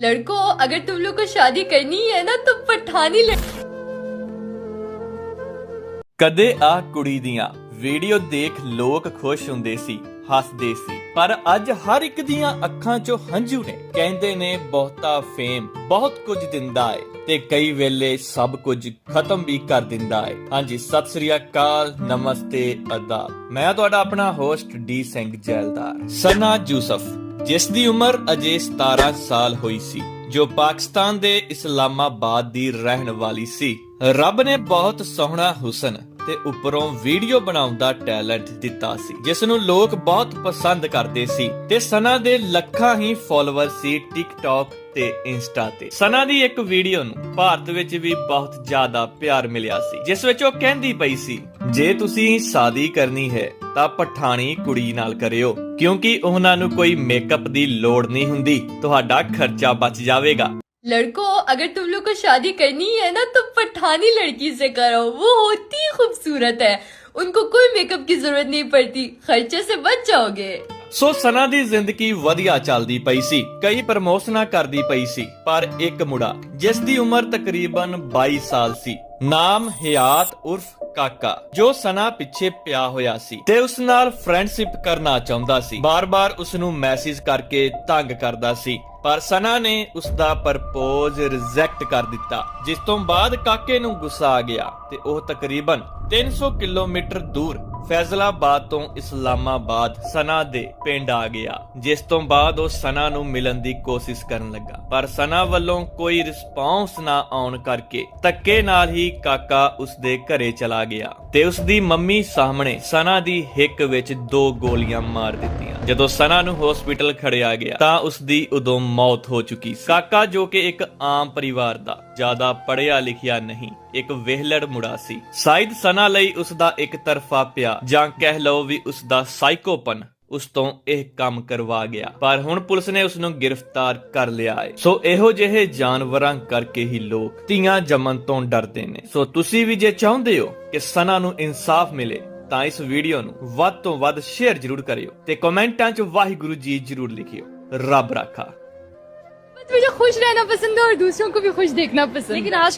लड़कों अगर तुम लोग को शादी करनी है ना तो पठानी लड़... ਕਦੇ ਆ ਕੁੜੀ ਦੀਆਂ ਵੀਡੀਓ ਦੇਖ ਲੋਕ ਖੁਸ਼ ਹੁੰਦੇ ਸੀ ਹੱਸਦੇ ਸੀ ਪਰ ਅੱਜ ਹਰ ਇੱਕ ਦੀਆਂ ਅੱਖਾਂ 'ਚੋਂ ਹੰਝੂ ਨੇ ਕਹਿੰਦੇ ਨੇ ਬਹੁਤਾ ਫੇਮ ਬਹੁਤ ਕੁਝ ਦਿੰਦਾ ਏ ਤੇ ਕਈ ਵੇਲੇ ਸਭ ਕੁਝ ਖਤਮ ਵੀ ਕਰ ਦਿੰਦਾ ਏ ਹਾਂਜੀ ਸਤਿ ਸ੍ਰੀ ਅਕਾਲ ਨਮਸਤੇ ਅਦਾਬ ਮੈਂ ਤੁਹਾਡਾ ਆਪਣਾ ਹੋਸਟ ਡੀ ਸਿੰਘ ਜੈਲਦਾਰ ਸਨਾ ਯੂਸਫ ਜਿਸ ਦੀ ਉਮਰ ਅਜੇ 17 ਸਾਲ ਹੋਈ ਸੀ, ਜੋ ਪਾਕਿਸਤਾਨ ਦੇ ਇਸਲਾਮਾਬਾਦ ਦੀ ਰਹਿਣ ਵਾਲੀ ਸੀ। ਰੱਬ ਨੇ ਬਹੁਤ ਸੋਹਣਾ ਹੁਸਨ ਤੇ ਉੱਪਰੋਂ ਵੀਡੀਓ ਬਣਾਉਣ ਦਾ ਟੈਲੈਂਟ ਦਿੱਤਾ ਸੀ, ਜਿਸ ਨੂੰ ਲੋਕ ਬਹੁਤ ਪਸੰਦ ਕਰਦੇ ਸੀ ਤੇ ਸਨਾ ਦੇ ਲੱਖਾਂ ਹੀ ਫਾਲੋਅਰ ਸੀ ਟਿਕਟੌਕ ਤੇ ਇੰਸਟਾ ਤੇ। ਸਨਾ ਦੀ ਇੱਕ ਵੀਡੀਓ ਨੂੰ ਭਾਰਤ ਵਿੱਚ ਵੀ ਬਹੁਤ ਜ਼ਿਆਦਾ ਪਿਆਰ ਮਿਲਿਆ ਸੀ, ਜਿਸ ਵਿੱਚ ਉਹ ਕਹਿੰਦੀ ਪਈ ਸੀ ਜੇ ਤੁਸੀਂ ਸ਼ਾਦੀ ਕਰਨੀ ਹੈ ਤਾਂ ਪਠਾਣੀ ਕੁੜੀ ਨਾਲ ਕਰਿਓ ਕਿਉਂਕਿ ਉਹਨਾਂ ਨੂੰ ਕੋਈ ਮੇਕਅਪ ਦੀ ਲੋੜ ਨਹੀਂ ਹੁੰਦੀ ਤੁਹਾਡਾ ਖਰਚਾ ਬਚ ਜਾਵੇਗਾ लड़कों अगर तुम लोग को शादी करनी है ना तो पठानी लड़की से करो वो होती ही खूबसूरत है उनको कोई मेकअप की जरूरत नहीं पड़ती खर्चे से बच जाओगे ਸੋ ਸਨਾ ਦੀ ਜ਼ਿੰਦਗੀ ਵਧੀਆ ਚੱਲਦੀ ਪਈ ਸੀ ਕਈ ਪ੍ਰਮੋਸ਼ਨਾਂ ਕਰਦੀ ਪਈ ਸੀ ਪਰ ਇੱਕ ਮੁੰਡਾ ਜਿਸ ਦੀ ਉਮਰ ਤਕਰੀਬਨ 22 ਸਾਲ ਸੀ ਨਾਮ ਹਿਆਤ ਉਰਫ ਕਾਕਾ, ਜੋ ਸਨਾ ਪਿੱਛੇ ਪਿਆ ਹੋਇਆ ਸੀ ਤੇ ਉਸ ਨਾਲ ਫਰੈਂਡਸ਼ਿਪ ਕਰਨਾ ਚਾਹੁੰਦਾ ਸੀ। ਬਾਰ-ਬਾਰ ਉਸ ਨੂੰ ਮੈਸੇਜ ਕਰਕੇ ਤੰਗ ਕਰਦਾ ਸੀ। ਪਰ ਸਨਾ ਨੇ ਉਸ ਦਾ ਪ੍ਰਪੋਜ਼ ਰਿਜੈਕਟ ਕਰ ਦਿੱਤਾ, ਜਿਸ ਤੋਂ ਬਾਅਦ ਕਾਕੇ ਨੂੰ ਗੁੱਸਾ ਆ ਗਿਆ ਤੇ ਉਹ ਤਕਰੀਬਨ 300 ਕਿਲੋਮੀਟਰ ਦੂਰ ਫੈਜ਼ਲਾਬਾਦ ਤੋਂ ਇਸਲਾਮਾਬਾਦ ਸਨਾ ਦੇ ਪਿੰਡ ਆ ਗਿਆ, ਜਿਸ ਤੋਂ ਬਾਅਦ ਉਹ ਸਨਾ ਨੂੰ ਮਿਲਣ ਦੀ ਕੋਸ਼ਿਸ਼ ਕਰਨ ਲੱਗਾ। ਪਰ ਸਨਾ ਵੱਲੋਂ ਕੋਈ ਰਿਸਪੌਂਸ ਨਾ ਆਉਣ ਕਰਕੇ ਧੱਕੇ ਨਾਲ ਹੀ ਕਾਕਾ ਉਸ ਦੇ ਘਰੇ ਚਲਾ ਗਿਆ ਤੇ ਉਸ ਦੀ ਮੰਮੀ ਸਾਹਮਣੇ ਸਨਾ ਦੀ ਹਿੱਕ ਵਿੱਚ ਦੋ ਗੋਲੀਆਂ ਮਾਰ ਦਿੱਤੀਆਂ। ਜਦੋਂ ਸਨਾ ਨੂੰ ਹਸਪੀਟਲ ਖੜਿਆ ਗਿਆ, ਤਾਂ ਉਸ ਦੀ ਉਦੋਂ ਮੌਤ ਹੋ ਚੁੱਕੀ ਸੀ। ਕਾਕਾ ਜੋ ਕਿ ਇੱਕ ਆਮ ਪਰਿਵਾਰ ਦਾ, ਜ਼ਿਆਦਾ ਪੜਿਆ ਲਿਖਿਆ ਨਹੀਂ, ਇੱਕ ਵਿਹਲੜ ਮੁੰਡਾ ਸੀ। ਸ਼ਾਇਦ ਸਨਾ ਲਈ ਉਸ ਦਾ ਇੱਕ ਤਰਫਾ ਪਿਆ, ਜਾਂ ਕਹਿ ਲਓ ਵੀ ਉਸ ਦਾ ਸਾਈਕੋਪਨ ਉਸ ਤੋਂ ਇਹ ਕੰਮ ਕਰਵਾ ਗਿਆ। ਪਰ ਹੁਣ ਪੁਲਿਸ ਨੇ ਉਸ ਨੂੰ ਗ੍ਰਿਫਤਾਰ ਕਰ ਲਿਆ ਹੈ। ਸੋ ਇਹੋ ਜਿਹੇ ਜਾਨਵਰਾਂ ਕਰਕੇ ਹੀ ਲੋਕ ਧੀਆਂ ਜੰਮਣ ਤੋਂ ਡਰਦੇ ਨੇ। ਸੋ ਤੁਸੀਂ ਵੀ ਜੇ ਚਾਹੁੰਦੇ ਹੋ ਕਿ ਸਨਾ ਨੂੰ ਇਨਸਾਫ ਮਿਲੇ ਤਾਂ ਇਸ ਵੀਡੀਓ ਨੂੰ ਵੱਧ ਤੋਂ ਵੱਧ ਸ਼ੇਅਰ ਜ਼ਰੂਰ ਕਰਿਓ ਤੇ ਕਮੈਂਟਾਂ 'ਚ ਵਾਹਿਗੁਰੂ ਜੀ ਜ਼ਰੂਰ ਲਿਖਿਓ ਰੱਬ ਰਾਖਾ बस मुझे खुश रहना पसंद है और दूसरों को भी खुश देखना पसंद लेकिन आज